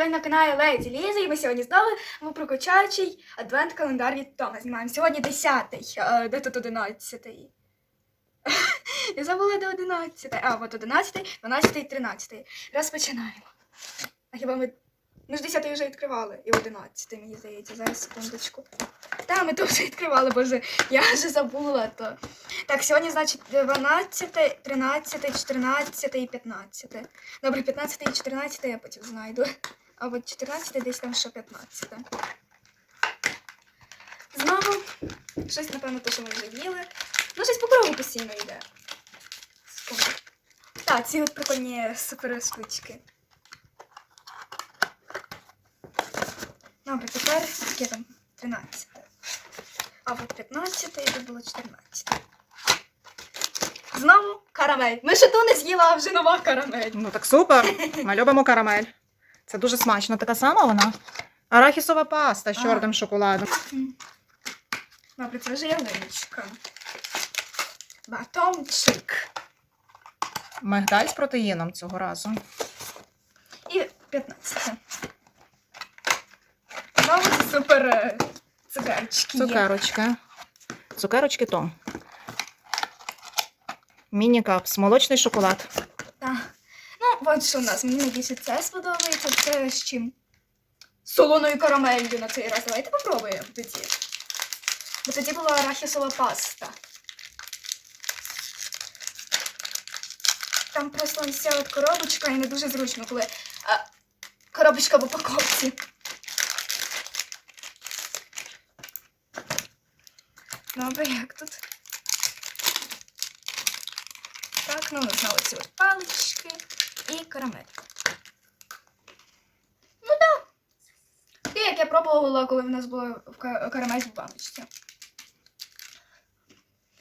сьогодні на каналі Леді Ліза, і ми сьогодні знову в прокачаючий адвент-календар від Тома знімаємо. Сьогодні 10-й, е, де тут 11-й? Я забула де 11-й. А, от 11-й, 12-й, 13-й. Розпочинаємо. А хіба ми. Ми ж 10-й вже відкривали, і 11-й, мені здається, зараз секундочку. Та, ми то вже відкривали, боже, я вже забула то. Так, сьогодні, значить, 12, 13, 14 і 15. Добре, 15 і 14 я потім знайду. А от 14 десь там ще 15. Знову щось, напевно, те, що ми вже їли. Ну, щось по кругу постійно йде. Так, ці от прикольні супер штучки. Добре, тепер яке там 13. А от 15 і тут було 14. Знову карамель. Ми ще ту не з'їла, а вже нова карамель. Ну так супер. Ми любимо карамель. Це дуже смачно. Така сама вона. Арахісова паста з чорним шоколадом. Добре, це вже ялиночка. Батончик. Мигдаль з протеїном цього разу. І 15. Знову супер е, цукерчики. є. Цукерочки. Цукерочки Том. Міні-капс. Молочний шоколад. От що у нас. Мені найбільше це сподобається. Це з чим? Солоною карамелью на цей раз. Давайте попробуємо тоді. Бо тоді була арахісова паста. Там просто ця от коробочка і не дуже зручно, коли а, коробочка в упаковці. Добре, як тут? Так, ну, знову ці от палички і карамель. Ну так. Да. Таке, як я пробувала, коли в нас ка- карамель в баночці.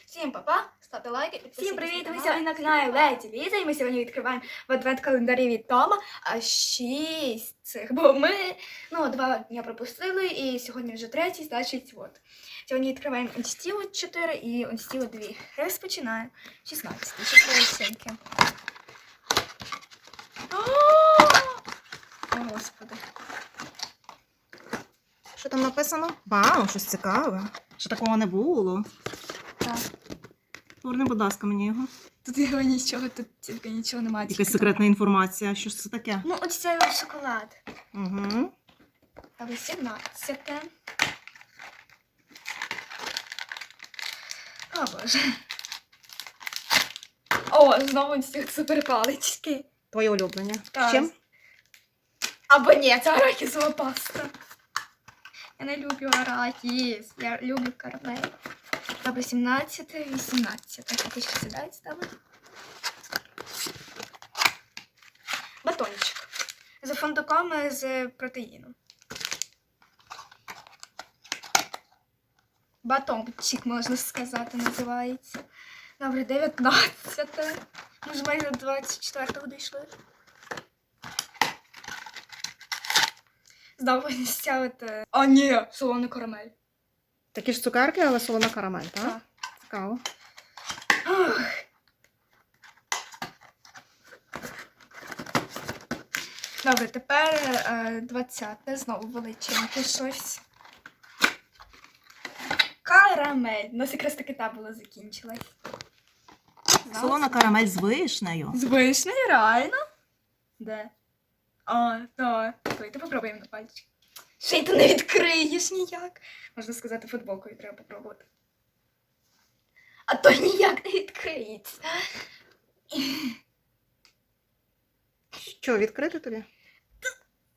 Всім па-па, ставте лайки. Всім привіт! Ми сьогодні на каналі Леді Ліза, і ми сьогодні відкриваємо в адвент-календарі від Тома а шість цих, бо ми ну, два дні пропустили, і сьогодні вже третій, значить, от. Сьогодні відкриваємо ось 4 і ось 2. Розпочинаємо. 16. Ще полосинки. О, Господи. Що там написано? Вау, щось цікаве. Що такого не було. Так. Поверни, будь ласка, мені його. Тут його нічого, тут тільки нічого немає. Якась секретна інформація. Що ж це таке? Ну, ось от шоколад. Угу. А 18. О, Боже. О, знову ці супер палички. Твоє улюблення. Так. З чим? Або ні, це арахісова паста. Я не люблю арахіс. Я люблю карамель. Або 17, 18. А ти ще сідають ставити? Батончик. З фундуком з протеїном. Батончик, можна сказати, називається. Добре, 19. Ми ж майже до 24-го дійшли. Ця от... е, А, ні, солона карамель. Такі ж цукерки, але солона карамель, так? Так. Цікаво. Ох. Добре, тепер е, 20 знову величеньке щось. Карамель. У нас якраз таки та була закінчилась. Солона карамель з вишнею. З вишнею, реально? Де? А, так. Давайте попробуємо на пальчик. Ще й ти не відкриєш ніяк. Можна сказати, футболкою треба попробувати. А то ніяк не відкриється. Що, відкрити тобі?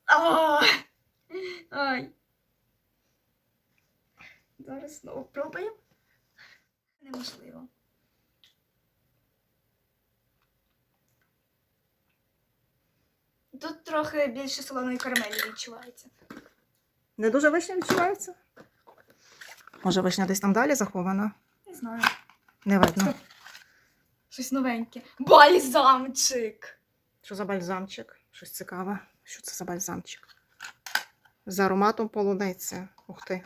А! Ай. Зараз знову пробуємо. Неможливо. Тут трохи більше солоної карамелі відчувається. Не дуже вишня відчувається? Може, вишня десь там далі захована? Не знаю. Не видно. Щось новеньке. Бальзамчик. Що за бальзамчик? Щось цікаве. Що це за бальзамчик? З ароматом полуниці. Ух ти.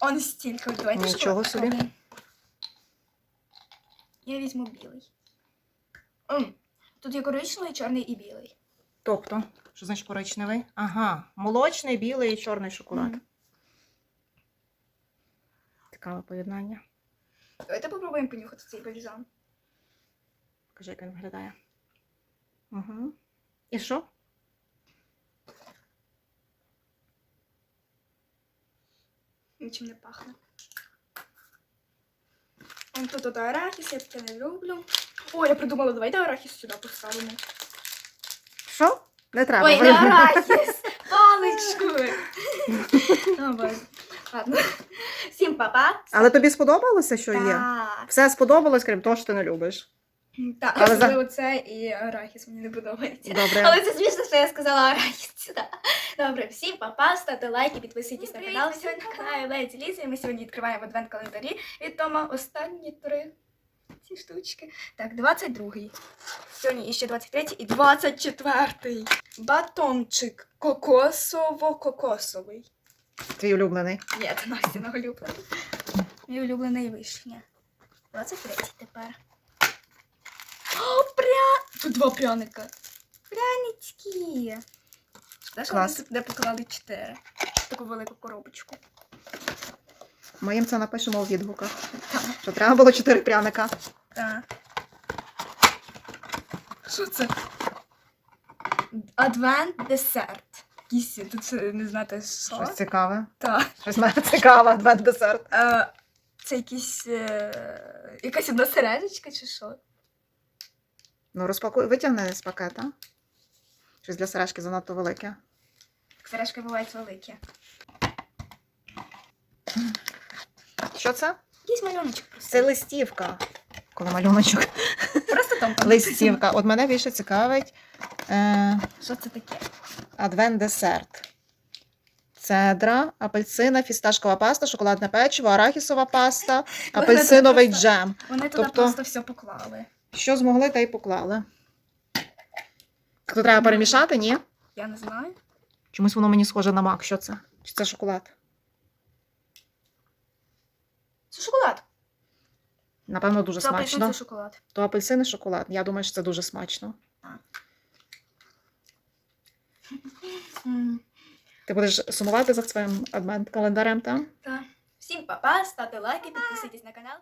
Он стільки. Давайте Нічого собі. Я візьму білий. М, Тут є коричневий, чорний і білий. Тобто, що значить коричневий? Ага, молочний, білий і чорний шоколад. Мгм. Цікаве поєднання. Давайте попробуємо понюхати цей бальзам. Покажи, як він виглядає. Угу. І що? Нічим не пахне. Вон тут от арахіс, я таке не люблю. О, я придумала, давайте арахіс сюди поставимо. Що? Не треба. Ой, не арахіс! Паличку! Ладно. Всім па-па. Але тобі сподобалося, що є? Так. Все сподобалось, крім того, що ти не любиш. Так, Але за- це і арахіс мені не подобається. Добре. Але це смішно, що я сказала арахіс. Добре, всім па-па, ставте лайки, підписуйтесь на канал. Сьогодні на каналі Леді Лізі. Ми сьогодні відкриваємо адвент календарі від Тома останні три ці штучки. Так, 22-й. Сьогодні іще 23-й і 24-й. Батончик кокосово-кокосовий. Твій улюблений. Ні, це Настя улюблений. Мій улюблений вишня. 23 тепер. О, пря... Тут два пряника. Прянички. Клас. вони тут не поклали 4. Таку велику коробочку. Ми їм це напишемо у відгуках. Що треба було чотири пряника. Так. Що це? Адвент десерт. Якісь тут не знати що. Щось цікаве. Так. Щось мене цікаве, адвент десерт. Е, це якісь. Е, якась одна сережечка чи що? Ну, розпакуй, витягни з пакета. Щось для сережки занадто велике. Так сережки бувають великі. Що це? Якийсь малюночок просто. Це листівка. Коли малюночок. Просто там Листівка. От мене більше цікавить е. Що це таке? адвент десерт. Цедра, апельсина, фісташкова паста, шоколадне печиво, арахісова паста, апельсиновий просто- джем. Вони туди Тобто- просто все поклали. Що змогли, та й поклали. То треба перемішати, ні? Я не знаю. Чомусь воно мені схоже на мак. Що це? Чи це шоколад? Це шоколад. Напевно, дуже Це апельсин, смачно. це шоколад. То апельсин і шоколад. Я думаю, що це дуже смачно. Ти будеш сумувати за своїм адвент календарем, так? Так. Всім па-па, ставте лайки, підписуйтесь на канал.